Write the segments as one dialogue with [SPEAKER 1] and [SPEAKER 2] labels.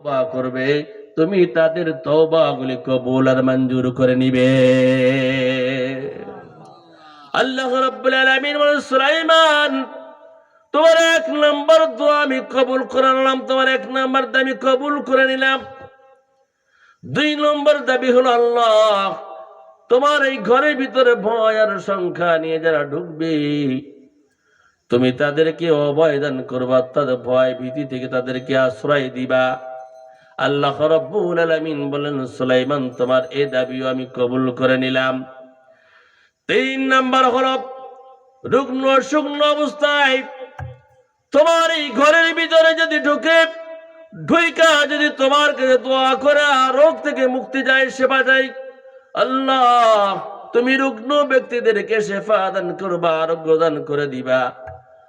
[SPEAKER 1] তওবা করবে, তুমি তাদের তওবাগুলি কবুল আর মঞ্জুর করে নিবে। আল্লাহ রাব্বুল আলামিন বলেন, সুলাইমান, তোমার এক নম্বর দোয়া আমি কবুল করে নিলাম, তোমার এক নম্বর দাবি কবুল করে নিলাম। দুই নম্বর দাবি হলো আল্লাহ, তোমার এই ঘরের ভিতরে ভয় আর সংখ্যা নিয়ে যারা ঢুকবে, তুমি তাদেরকে অবয়দান করবা, তাদের ভয় ভীতি থেকে তাদেরকে আশ্রয় দিবা। আল্লাহ রব্বুল আলামিন বলেন, সুলাইমান, তোমার এই দাবিও আমি কবুল করে নিলাম। তিন নাম্বার হলো, রুগ্ন শুকনো অবস্থায় তোমার এই ঘরের ভিতরে যদি ঢুকে, ঢুইকা যদি তোমার কাছে দোয়া করে রোগ থেকে মুক্তি যায়, সেবা যায়, আল্লাহ, তুমি রুগ্ন ব্যক্তিদেরকে সেফা দান করবা, আরোগ্য দান করে দিবা।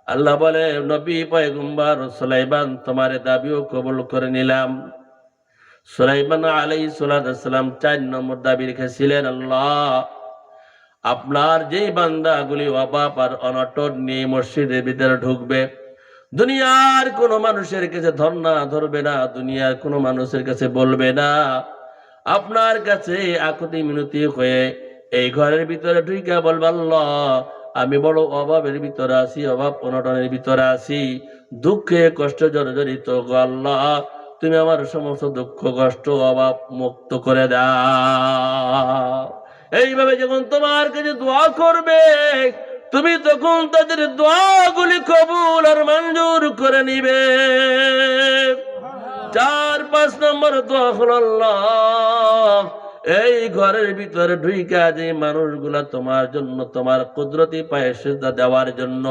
[SPEAKER 1] আল্লাহ বলে নবী, পয়গুম্বার, সুলাইমান, তোমার দাবিও কবুল করে নিলাম। সুলাইমান আলাই সালাম চার নম্বর দাবি রেখেছিলেন, আল্লাহ, আপনার যেই বান্দাগুলি অভাব আর অনটন নিয়ে মসজিদের ভিতরে ঢুকবে, দুনিয়ার কোন মানুষের কাছে ধর্ণা ধরবে না, দুনিয়ার কোন মানুষের কাছে বলবে না। আপনার কাছে আকুতি মিনতি হয়ে এই ঘরের ভিতরে ঢুইকা বলবে আমি বড় অভাবের ভিতরে আছি, অভাব অনটনের ভিতরে আছি, দুঃখে কষ্ট জর্জরিত গো, আল্লাহ তুমি আমার সমস্ত দুঃখ, কষ্ট, অভাব মুক্ত করে দাও। এইভাবে যখন তোমার কাছে দোয়া করবে, তুমি তখন তাদের দোয়াগুলি কবুল আর মঞ্জুর করে নিবে। চার, পাঁচ নম্বর দোয়া হল আল্লাহ এই ঘরের ভিতরে ঢুইকা যে মানুষগুলা তোমার জন্য, তোমার কুদরতি পায়ে সেজদা দেওয়ার জন্য,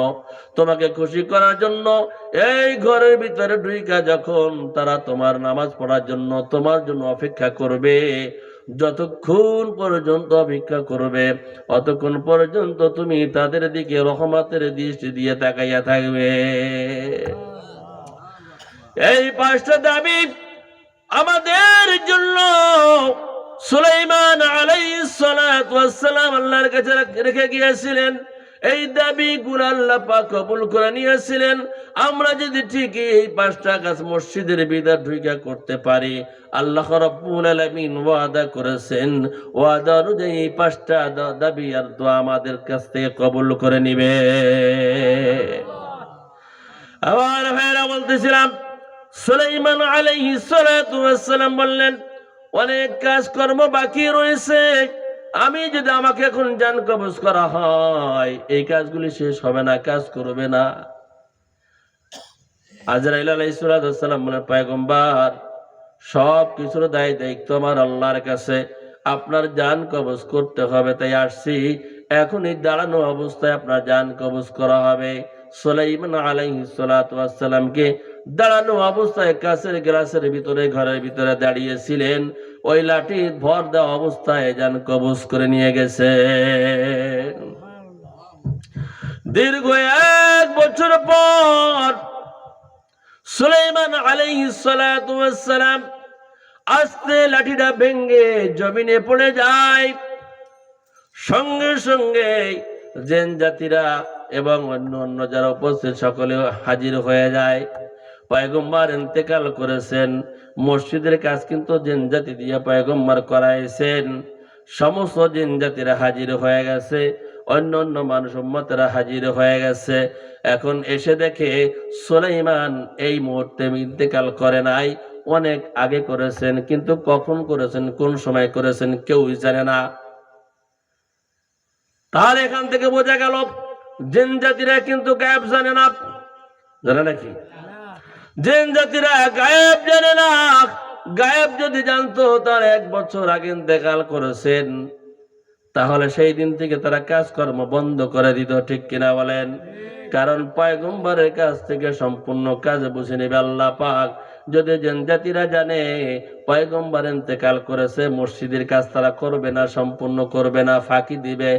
[SPEAKER 1] তোমাকে খুশি করার জন্য, এই ঘরের ভিতরে ঢুইকা যখন তারা তোমার নামাজ পড়ার জন্য, তোমার জন্য অপেক্ষা করবে, যতক্ষণ পর্যন্ত অপেক্ষা করবে, অতক্ষণ পর্যন্ত তুমি তাদের দিকে রহমতের দৃষ্টি দিয়ে তাকাইয়া থাকবে। এই পাঁচটা দাবি আমাদের জন্য সুলাইমান আলাইহিস সালাতু সালাম আল্লাহর কাছে রেখে গিয়েছিলেন। এই দাবি গুলো আল্লাহ কবুল করে নিয়েছিলেন। আমরা যদি ঠিকই এই পাঁচটা কাজ মসজিদের বিদা ঢুইকা করতে পারি, আল্লাহ রাব্বুল আলামিন ওয়াদা করেছেন। ওয়াদা অনুযায়ী এই পাঁচটা দাবি আর দোয়া আমাদের কাছ থেকে কবুল করে নিবে। আবার ভাইরা বলতেছিলাম, সুলাইমান আলাইহিস সালাতু ওয়াস সালাম বললেন অনেক কাজকর্ম বাকি রয়েছে। আমি যদি আমাকে এখন জান কবজ করা হয়, এই কাজগুলি শেষ হবে না, কাজ করবে না। সব কিছুর দায় দায়িত্ব আমার আল্লাহর কাছে। আপনার জান কবজ করতে হবে, তাই আসছি। এখন এই দাঁড়ানো অবস্থায় আপনার জান কবজ করা হবে। সোলাইমান আলাইসালামকে দাঁড়ানো অবস্থায় কাছের গ্লাসের ভিতরে, ঘরের ভিতরে দাঁড়িয়েছিলেন। ওই লাঠি ভর দেওয়া অবস্থায় যান কবজ করে নিয়ে গেছে। দীর্ঘ এক বছর পর সুলাইমান আলাইহিস সালাতু সালাম আস্তে লাঠিটা ভেঙ্গে জমিনে পড়ে যায়। সঙ্গে সঙ্গে জেন জাতিরা এবং অন্য অন্য যারা উপস্থিত সকলে হাজির হয়ে যায়। পয়গম্বর ইন্তেকাল করেছেন। মসজিদের কাজ কিন্তু জেন জাতি দিয়ে পয়গম্বর করাইছেন। সমস্ত জিন জাতিরা হাজির হয়ে গেছে, অন্য অন্য মানুষ উম্মতেরা হাজির হয়ে গেছে। এখন এসে দেখে সুলাইমান এই মুহূর্তে ইন্তেকাল করে নাই, অনেক আগে করেছেন, কিন্তু কখন করেছেন, কোন সময় করেছেন কেউই জানে না। তাহলে এখান থেকে বোঝা গেল, জিন জাতিরা কিন্তু গায়েব জানে না। জানে নাকি জিন জাতিরা গায়েব জানে না। গায়েব যদি জানতো, তার এক বছর আগে দেখাল করেছেন। তাহলে সেই দিন থেকে তারা কাজকর্ম বন্ধ করে দিত, ঠিক কিনা বলেন? কারণ পায়গম্বরের কাছ থেকে সম্পূর্ণ কাজ বুঝে নেবে আল্লাহ পাক। যদি জনজাতিরা জানে, পয়গম্বর ইন্তেকাল করেছে, মসজিদের কাজ তারা করবে না, সম্পূর্ণ করবে না, ফাঁকি দিবে।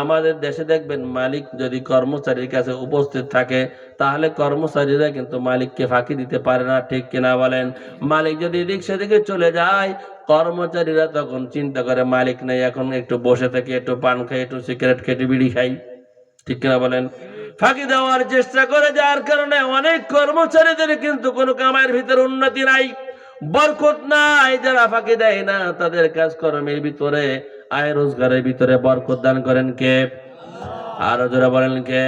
[SPEAKER 1] আমাদের দেশে দেখবেন মালিক যদি কর্মচারীর কাছে উপস্থিত থাকে, তাহলে কর্মচারীরা কিন্তু মালিককে ফাঁকি দিতে পারে না, ঠিক কিনা বলেন? মালিক যদি এদিক সেদিকে চলে যায়, কর্মচারীরা তখন চিন্তা করে, মালিক নেই, এখন একটু বসে থেকে, একটু পান খাই, একটু সিগারেট খেটে, বিড়ি খাই, ঠিক কিনা বলেন? ফাঁকি দেওয়ার চেষ্টা করে, যার কারণে অনেক কর্মচারীদের কিন্তু কোনো কামাইয়ের ভিতরে উন্নতি নাই, বরকত নাই। যারা ফাঁকি দেয় না, তাদের কাজকর্মের ভিতরে, আয় রোজগারের ভিতরে বরকত দান করেন কে? আরও যারা বলেন কে?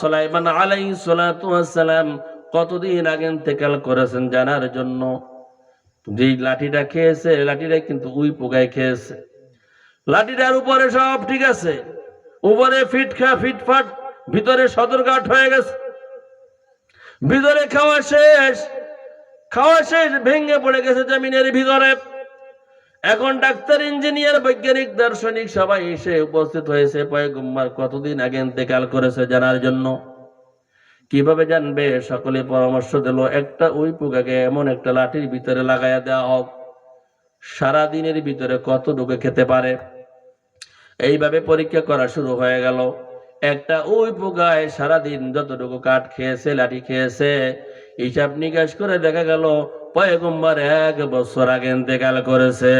[SPEAKER 1] সোলাইমান আলাই সালাম কতদিন আগে ইন্তেকাল করেছেন জানার জন্য? যেই লাঠিটা খেয়েছে লাঠিটা কিন্তু উই পোকায় খেয়েছে। লাঠিটার উপরে সব ঠিক আছে। উপরে ফিট খা ফিটফাট ভিতরে সদরঘাট হয়ে গেছে। ভিতরে খাওয়া শেষ। খাওয়া শেষ, ভেঙে পড়ে গেছে জমিনের ভিতরে। এখন ডাক্তার, ইঞ্জিনিয়ার, বৈজ্ঞানিক, দার্শনিক সবাই এসে উপস্থিত হয়েছে পয়গম্বর। কতদিন আগে ইন্তেকাল করেছে জানার জন্য? কীভাবে জানবে? সকলে পরামর্শ দিল, একটা ওই পোকাকে এমন একটা লাঠির ভিতরে লাগাইয়া দেওয়া হোক। সারা দিনের ভিতরে কতটুকু খেতে পারে? এইভাবে পরীক্ষা করা শুরু হয়ে গেল। একটা ওই পোকায় সারাদিন যতটুকু কাঠ খেয়েছে, লাঠি খেয়েছে, হিসাব নিকাশ করে দেখা গেল পয়গম্বর এক বছর আগে ইন্তেকাল করেছে।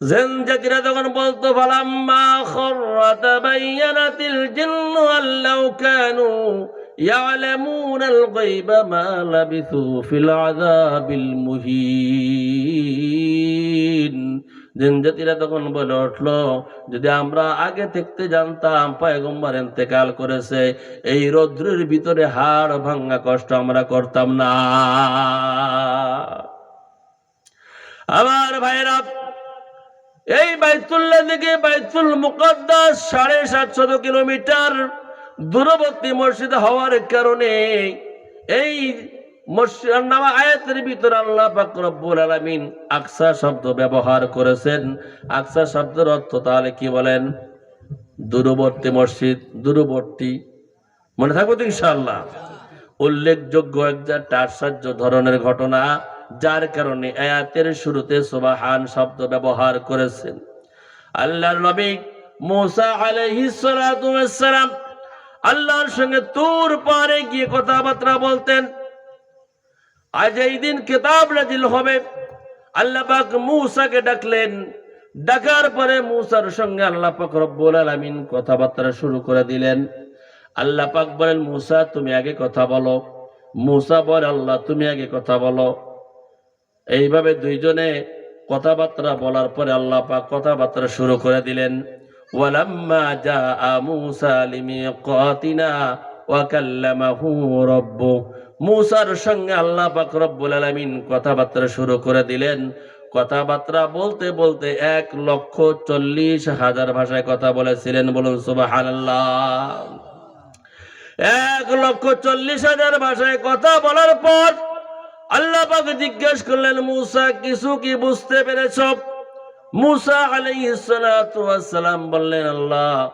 [SPEAKER 1] জেন জাতিরা তখন বলতো, ফালাম্মা খররা তাবায়্যানাতিল জিন্নু আল্লাউ কানু ইয়ালামুনাল গায়বা মা লাবিথু ফিল আযাবিল মুহিন। জিন জাতিরা তখন বলে উঠল, যদি আমরা আগে থাকতে জানতাম, পয়গম্বর ইন্তেকাল করেছে, এই রৌদ্রের ভিতরে হাড় ভাঙ্গা কষ্ট আমরা করতাম না। আমার ভাইরা এই বাইতুল্লাহ থেকে বাইতুল মুকদ্দাস সাড়ে সাতশত কিলোমিটার দূরবর্তী মসজিদ হওয়ার কারণে এই মসজিদ নামা আয়াতের ভিতর আকসা শব্দ ব্যবহার করেছেন। আকসা শব্দের অর্থ তাহলে বলেন? মসজিদ উল্লেখযোগ্য একটা আশ্চর্য ধরনের ঘটনা, যার কারণে আয়াতের শুরুতে সুবাহান শব্দ ব্যবহার করেছেন। আল্লাহর নবী মুসা আলাইহিস সালাম আল্লাহর সঙ্গে তুর পারে গিয়ে কথাবার্তা বলতেন। আজ এই দিন কিতাব নাজিল হবে। আল্লাহ পাক মূসাকে ডাকলেন। ডাকার পরে মূসার সঙ্গে আল্লাহ পাক রব্বুল আলামিন কথাবার্তা শুরু করে দিলেন। আল্লাহ পাক বলেন, মূসা, তুমি আগে কথা বলো। মূসা বলে, আল্লাহ, তুমি আগে কথা বলো। এইভাবে দুইজনে কথাবার্তা বলার পরে আল্লাহ পাক কথাবার্তা শুরু করে দিলেন। ওয়ালাম্মা জাআ মূসা লিমিকাতিনা ওয়া কাল্লামাহু রাব্বু মূসার সঙ্গে আল্লাহ পাক রব্বুল আলামিন কথাবার্তা শুরু করে দিলেন। কথাবার্তা বলতে বলতে এক লক্ষ চল্লিশ হাজার ভাষায় কথা বলেছিলেন। বলুন, সুবহানাল্লাহ। এক লক্ষ চল্লিশ হাজার ভাষায় কথা বলার পর আল্লাহ পাক জিজ্ঞেস করলেন, মুসা, কিছু কি বুঝতে পেরেছ? মুসা ওয়াস সালাম বললেন, আল্লাহ,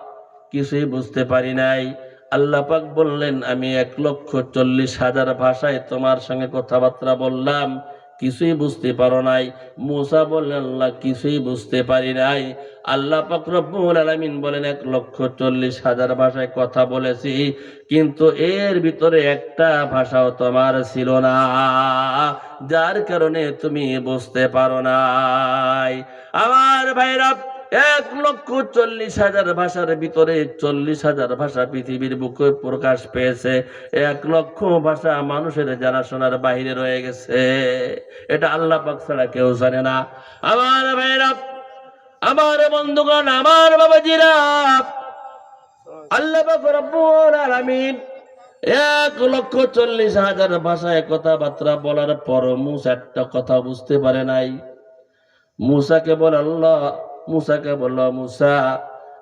[SPEAKER 1] কিছুই বুঝতে পারি নাই। আল্লাহ পাক বললেন, আমি এক লক্ষ চল্লিশ হাজার ভাষায় তোমার সঙ্গে কথাবার্তা বললাম, কিছুই বুঝতে পারো নাই। মুসা বললেন, আল্লাহ, কিছুই বুঝতে পারি নাই। আল্লাহ পাক রব্বুল আলামিন বলেন, এক লক্ষ চল্লিশ হাজার ভাষায় কথা বলেছি, কিন্তু এর ভিতরে একটা ভাষাও তোমার ছিল না, যার কারণে তুমি বুঝতে পারো নাই। আমার ভাইরা এক লক্ষ চল্লিশ হাজার ভাষার ভিতরে চল্লিশ হাজার ভাষা পৃথিবীর বুকে প্রকাশ পেয়েছে। এক লক্ষ ভাষা মানুষের জানাশোনার বাহিরে রয়ে গেছে। এটা আল্লাহ পাক ছাড়া কেউ জানে না। আমার ভাইরা, আমার বন্ধুগণ, আমার বাবাজিরা, আল্লাহ পাক রব্বুল আলামিন এক লক্ষ চল্লিশ হাজার ভাষায় কথাবার্তা বলার পর মুসা একটা কথা বুঝতে পারে নাই। মুসাকে বল, আল্লাহ মুসাকে বলল, মুসা,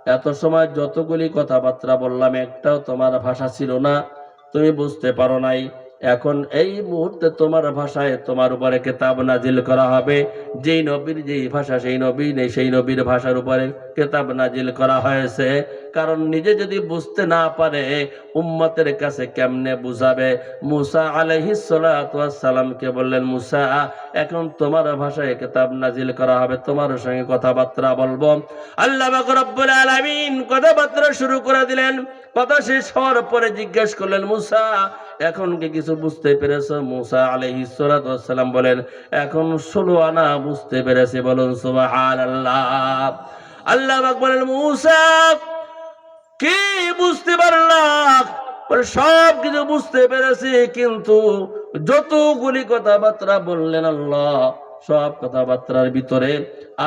[SPEAKER 1] এত সময় যতগুলি কথাবার্তা বললাম, একটাও তোমার ভাষা ছিল না। তুমি বুঝতে পারো নাই। এখন এই মুহূর্তে তোমার ভাষায় তোমার উপরে কেতাব নাজিল করা হবে। যেই নবীর যেই ভাষা, সেই নবী নেই, সেই নবীর ভাষার উপরে কেতাব নাজিল করা হয়েছে। কারণ নিজে যদি বুঝতে না পারে, উম্মতের কাছে কেমনে বুঝাবে? মুসা আলাইহিস সালামকে বললেন, মুসা, এখন তোমার ভাষায় কেতাব নাজিল করা হবে। তোমার সঙ্গে কথাবার্তা বলব। আল্লাহ আলামিন কথাবার্তা শুরু করে দিলেন। কথা শেষ হওয়ার পরে জিজ্ঞেস করলেন, মুসা এখন কি কিছু বুঝতে পেরেছ? মুসা আলাইহিস সালাম বলেন, এখন ষোলো আনা বুঝতে পেরেছি, বলুন সুবহানাল্লাহ। আল্লাহ পাক বলেন, মুসা, কি বুঝতে পারলাম? সব কিছু বুঝতে পেরেছি, কিন্তু যতগুলি কথাবার্তা বললেন আল্লাহ, সব কথাবার্তার ভিতরে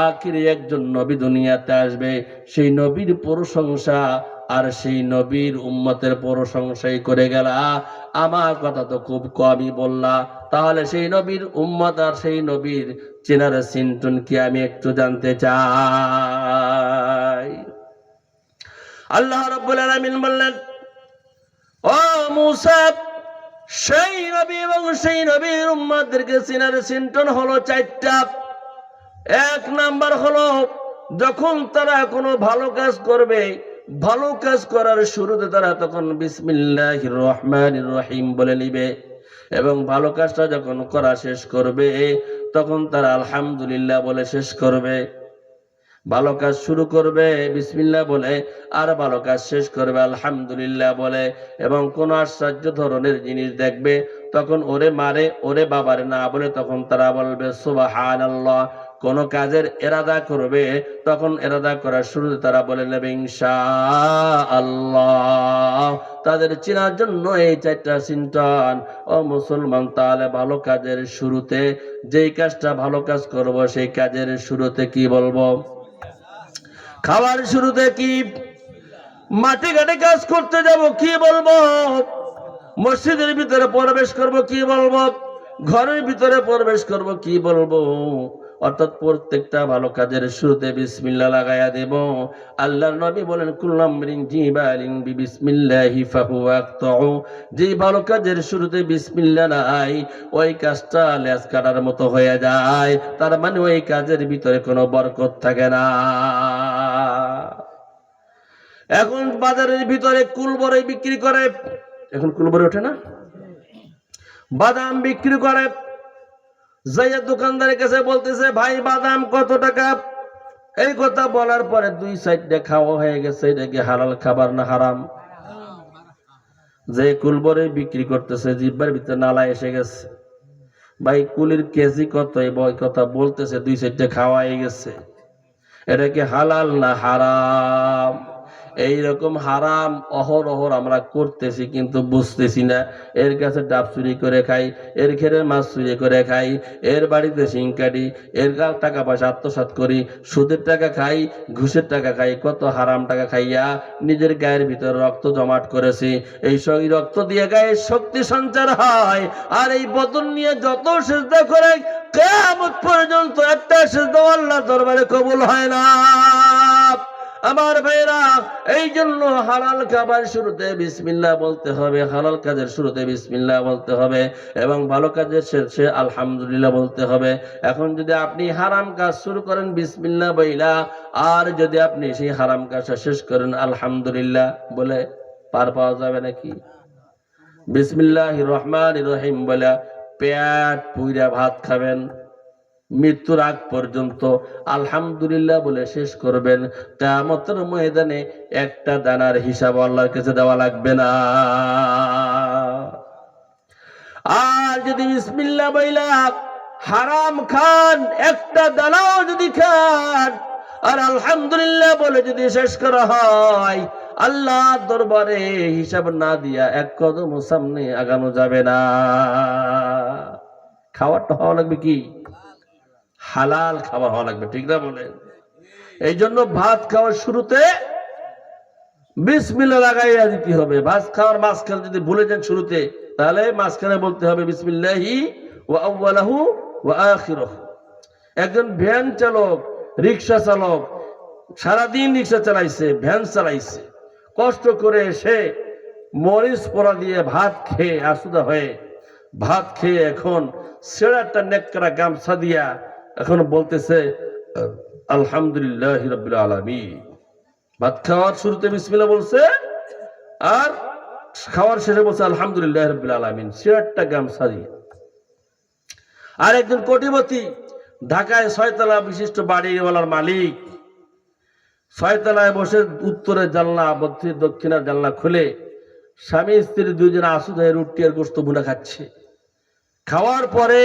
[SPEAKER 1] আখিরে একজন নবী দুনিয়াতে আসবে। সেই নবীর প্রশংসা আর সেই নবীর উম্মতের প্রশংসাই করে গেলা আমার কথা তো খুব কমই বললা। তাহলে সেই নবীর উম্মত আর সেই নবীর চেনার সিন্টুন কি আমি একটু জানতে চাই? আল্লাহ রব্বুল আলামিন বললেন, ও মুসা, সেই নবী এবং সেই নবীর উম্মতদেরকে চিনার চিন্তন হলো চারটা। এক নাম্বার হলো, যখন তারা কোনো ভালো কাজ করবে ভালো কাজ করার শুরুতে তারা তখন বিসমিল্লাহ রহমান রহিম বলে নিবে। এবং ভালো কাজটা যখন করা শেষ করবে, তখন তারা আলহামদুলিল্লাহ বলে শেষ করবে। ভালো কাজ শুরু করবে, বিসমিল্লাহ বলে, আর ভালো কাজ শেষ করবে, আলহামদুলিল্লাহ বলে। এবং কোন আশ্চর্য ধরনের জিনিস দেখবে, তখন ওরে মারে, ওরে বাবারে না বলে তখন তারা বলবে আল্লাহ কোন কাজের এরাদা করবে, তখন এরাদা করার শুরুতে তারা বলে, নেবে আল্লাহ তাদের চেনার জন্য এই চারটা চিন্তন ও মুসলমান, তাহলে ভালো কাজের শুরুতে, যেই কাজটা ভালো কাজ করব, সেই কাজের শুরুতে কি বলব? খাবার শুরুতে কি মাটি ঘাটে কাজ করতে যাব, কি বলব? মসজিদের ভিতরে প্রবেশ করব, কি বলব? ঘরের ভিতরে প্রবেশ করব, কি বলব? অর্থাৎ প্রত্যেকটা ভালো কাজের শুরুতে বিসমিল্লাহ লাগাইয়া দেব। আল্লাহর নবী বলেন কুল্লাম রিং জিবালিন বিসমিল্লাহি ফাহুয়া আক্তাউ। যে ভালো কাজের শুরুতে বিসমিল্লাহ নাই, ওই কাজটা লেজ কাটার মতো হয়ে যায়। তার মানে ওই কাজের ভিতরে কোনো বরকত থাকে না। এখন বাজারের ভিতরে কুলবরে বিক্রি করে। এখন কুলবরে ওঠে না? বাদাম বিক্রি করে। যাইয়া দোকানদারের কাছে বলতেছে, ভাই, বাদাম কত টাকা? এই কথা বলার পরে দুই সাইডে খাওয়া হয়ে গেছে, এটা কি হালাল খাবার না হারাম? যে কুলবরে বিক্রি করতেছে, জিব্বার ভিতরে নালা এসে গেছে। ভাই, কুলির কেজি কত? এই কথা বলতেছে, দুই সাইডে খাওয়া হয়ে গেছে। এটা কি হালাল না হারাম? এইরকম হারাম অহর অহর আমরা করতেছি কিন্তু বুঝতেছি না। এর কাছে ডাব চুরি করে খাই, এর ঘেরে মাছ চুরি করে খাই, এর বাড়িতে সিং কাটি, এর টাকা পয়সা আত্মসাৎ করি, সুদের টাকা খাই, ঘুষের টাকা খাই, কত হারাম টাকা খাইয়া নিজের গায়ের ভিতরে রক্ত জমাট করেছি। এই সব রক্ত দিয়ে গায়ে শক্তি সঞ্চার হয় আর এই বদল নিয়ে যত সেজদা করে কেমন পর্যন্ত একটা সেজদা আল্লাহ দরবারে কবুল হয় না। আমার ভাইরা এই জন্য হালাল খাবার শুরুতে বিসমিল্লাহ বলতে হবে, হালাল কাজের শুরুতে বিসমিল্লাহ বলতে হবে এবং ভালো কাজের শেষে আলহামদুলিল্লাহ বলতে হবে। এখন যদি আপনি হারাম কাজ শুরু করেন, বিসমিল্লাহ বইলা, আর যদি আপনি সেই হারাম কাজটা শেষ করেন, আলহামদুলিল্লাহ বলে পার পাওয়া যাবে নাকি? বিসমিল্লাহ রহমান রহিম বলে পেট পুইরা ভাত খাবেন। মৃত্যুর আগ পর্যন্ত আলহামদুলিল্লাহ বলে শেষ করবেন। কেয়ামতের ময়দানে একটা দানার হিসাব আল্লাহর কাছে দেওয়া লাগবে না। আর যদি বিসমিল্লাহ বইলা হারাম খান, একটা দানাও যদি খান, আর আলহামদুলিল্লাহ বলে যদি শেষ করা হয় আল্লাহ দরবারে হিসাব না দিয়া এক কদম সামনে আগানো যাবে না। খাওয়ারটা হওয়া লাগবে কি? হালাল খাবার হওয়া লাগবে, ঠিক না বলেন এই জন্য ভাত খাওয়ার শুরুতে বিসমিল্লা লাগাইয়া দিতে হবে। ভাত খাওয়ার মাঝখানে যদি ভুলে যান শুরুতে, তাহলে মাঝখানে বলতে হবে বিসমিল্লাহি ওয়া আখিরাহু। একজন ভ্যান চালক, রিক্সা চালক সারাদিন রিক্সা চালাইছে, ভ্যান চালাইছে। কষ্ট করে এসে মরিচ পোড়া দিয়ে ভাত খেয়ে আসুদা হয়ে, ভাত খেয়ে এখন সেরাটা নেকড়া গামছা দিয়া এখন বলতেছে, আলহামদুলিল্লাহ রবিল আলমী ভাত খাওয়ার শুরুতে বিসমিল্লা বলছে, আর খাওয়ার শেষে বলছে, আলহামদুলিল্লাহ রবিল আলমিন। সেরাটটা গামছা দিয়ে আর একজন কোটিপতি, ঢাকায় ছয়তলা বিশিষ্ট বাড়িওয়ালার মালিক, ছয়তলায় বসে উত্তরের জানলা দক্ষিণের জানলা খুলে স্বামী, স্ত্রী দুইজনে আসুদ হয়ে রুটি আর গোস্ত ভুনা খাচ্ছে। খাওয়ার পরে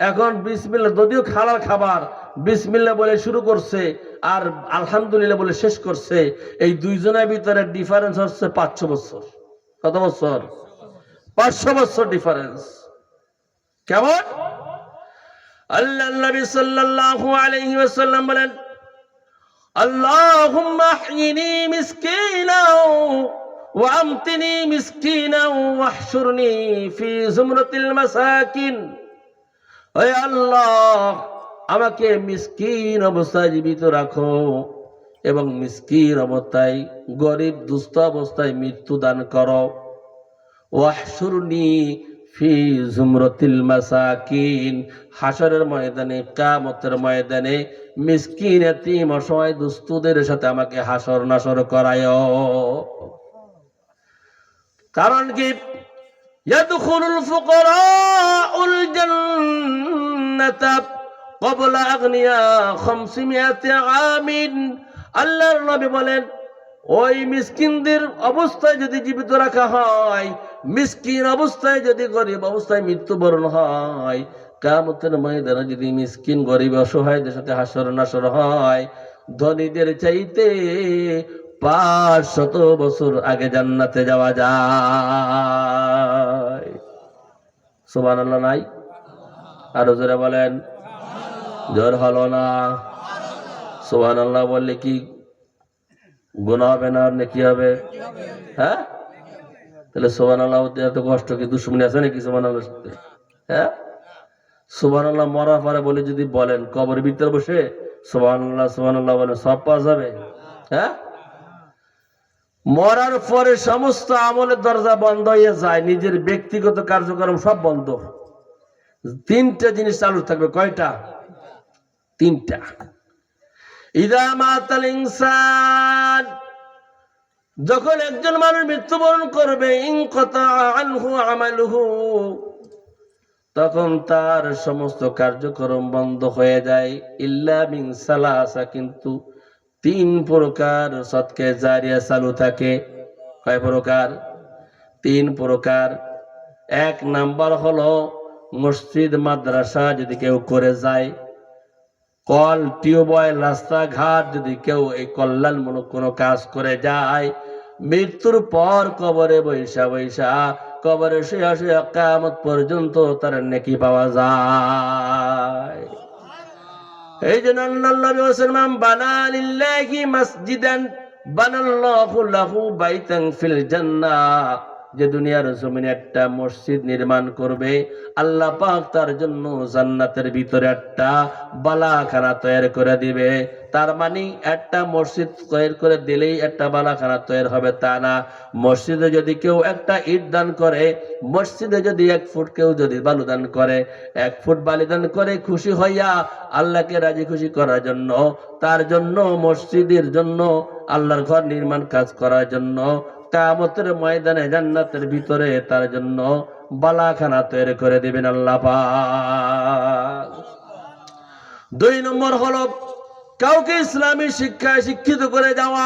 [SPEAKER 1] এখন বিসমিল্লা যদিও খালার খাবার বিসমিল্লা বলে শুরু করছে আর আলহামদুলিল্লাহ বলে শেষ করছে, এই দুইজনের ভিতরে ডিফারেন্স হচ্ছে পাঁচশো বছর। কত বছর? পাঁচশো বছর ডিফারেন্স কেমন? আল্লাহ বলেন মাসাকিন। হে আল্লাহ, আমাকে মিসকিন অবস্থায় জীবিত রাখো এবং মিসকিন অবস্থায়, গরিব, দুস্থ অবস্থায় মৃত্যু দান করো। ওয়াহশুরনি ফি জুমরতিল মাসাকিন হাসরের ময়দানে কামতের ময়দানে মিসকিন, এতিম, অসহায়, দুস্থদের সাথে আমাকে হাসর নাসর করায় কারণ কি? ইয়াদখুলুল ফুকারাউল জান্নাতা ক্বাবলা আগনিয়া 500 আমিন আল্লাহর নবী বলেন, ওই মিসকিনদের অবস্থায় যদি জীবিত রাখা হয়, মিসকিন অবস্থায় যদি গরিব অবস্থায় মৃত্যুবরণ হয় কামতের ময়দানে যদি মিসকিন গরিব অসহায়দের সাথে হাসর নাসর হয়, ধনীদের চাইতে পাঁচ শত বছর আগে জান্নাতে যাওয়া যায়। সুবান আল্লাহ নাই? আরও জোরে বলেন। জোর হলো না। সুবান আল্লাহ বললে কি গুণা হবে না আর কি হবে? হ্যাঁ? তাহলে সোবান আল্লাহ এত কষ্ট কি দুশ্মনী আছে নাকি সোবান আল্লাহ হ্যাঁ? সোবান আল্লাহ মরার পরে বলে যদি বলেন কবর ভিতরে বসে সোবান আল্লাহ সোবান আল্লাহ বলেন সব পাওয়া যাবে। হ্যাঁ? মরার পরে সমস্ত আমলের দরজা বন্ধ হয়ে যায়, নিজের ব্যক্তিগত কার্যক্রম সব বন্ধ। তিনটা জিনিস চালু থাকবে, কয়টা? তিনটা। ইদা মাতাল ইনসান, যখন একজন মানুষ মৃত্যুবরণ করবে আমালুহু, তখন তার সমস্ত কার্যক্রম বন্ধ হয়ে যায়। ইল্লা মিন সালাসা, কিন্তু তিন প্রকার সৎকে জারিয়া চালু থাকে। কয় প্রকার? তিন প্রকার। এক নাম্বার হলো মসজিদ, মাদ্রাসা যদি কেউ করে যায়। কল, টিউবওয়েল, রাস্তাঘাট যদি কেউ এই কল্যাণমূলক কোনো কাজ করে যায়, মৃত্যুর পর কবরে বৈশা বৈশা, কবরে শুয়া শুয়া কামত পর্যন্ত তার নেকি পাওয়া যায়। এই জন্য আল্লাহ ওয়াসাল্লাম বানা লিল্লাহি মাসজিদান বানাল্লাহু লাহু বাইতান ফিল জান্নাহ। যে দুনিয়ার জমিনে একটা মসজিদ নির্মাণ করবে, আল্লাহ পাক তার জন্য জান্নাতের ভিতরে একটা বালাখানা তৈরি করে দিবে। তার মানে একটা মসজিদ তৈরি করে দিলেই একটা বালাখানা তৈরি হবে তা না। মসজিদে যদি কেউ একটা ইট দান করে, মসজিদে যদি এক ফুট কেউ যদি বালু দান করে, এক ফুট বালি দান করে খুশি হইয়া আল্লাহকে রাজি খুশি করার জন্য, তার জন্য মসজিদের জন্য, আল্লাহর ঘর নির্মাণ কাজ করার জন্য কামতের ময়দানে জান্নাতের ভিতরে তার জন্য বালাখানা তৈরি করে দিবেন আল্লাহ দুই নম্বর হলো কাউকে ইসলামী শিক্ষায় শিক্ষিত করে যাওয়া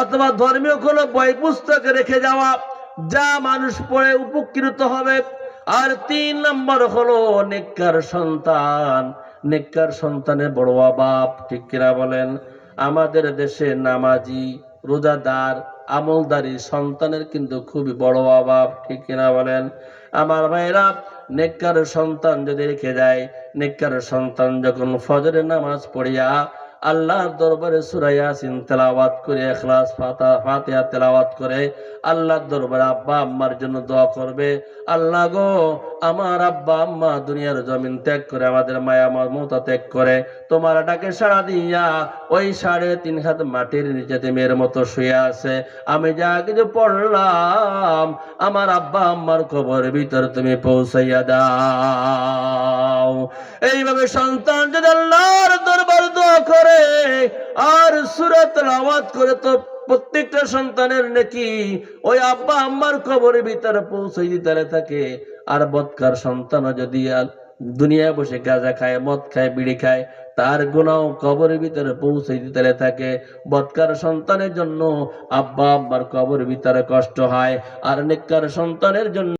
[SPEAKER 1] অথবা ধর্মীয় কোনো বই পুস্তক রেখে যাওয়া যা মানুষ পড়ে উপকৃত হবে। আর তিন নম্বর হলো নেককার সন্তান। নেককার সন্তানের বড় অভাব, ঠিক কিনা বলেন? আমাদের দেশে নামাজি, রোজাদার আমলদারি সন্তানের কিন্তু খুবই বড় অভাব, ঠিক কিনা বলেন? আমার ভাইরা নেককার সন্তান যদি রেখে যায়, নেককার সন্তান যখন ফজরের নামাজ পড়িয়া আল্লাহর দরবারে সূরা ইয়াসিন তেলাওয়াত করে, ইখলাস, ফাতা, ফাতিহা তেলাওয়াত করে, আল্লাহর দরবারে আব্বা আম্মার জন্য দোয়া করবে। আল্লাহ গো, আমার আব্বা আম্মা দুনিয়ার জমিন ত্যাগ করে, আমাদের মায়া আমার মমতা ত্যাগ করে, তোমার ডাকে সাড়া দিয়া ওই সাড়ে তিন হাত মাটির নিচেতে মেয়ের মতো শুয়ে আছে, আমি যা কিছু পড়লাম, আমার আব্বা আম্মার খবর ভিতর তুমি পৌঁছাইয়া দাও। এইভাবে সন্তান যদি আল্লাহর দরবার দোয়া করে, আর সুরত আওয়াজ করে, তো প্রত্যেকটা সন্তানের নাকি ওই আব্বা আম্মার কবরের ভিতরে পৌঁছে দিতে থাকে, আর বৎকার সন্তান যদি আল- দুনিয়ায় বসে গাঁজা খায়, মদ খায়, বিড়ি খায়, তার গুণাও কবরের ভিতরে পৌঁছে দিতে থাকে বৎকার সন্তানের জন্য আব্বা আব্বার কবরের ভিতরে কষ্ট হয়, আর নেককার সন্তানের জন্য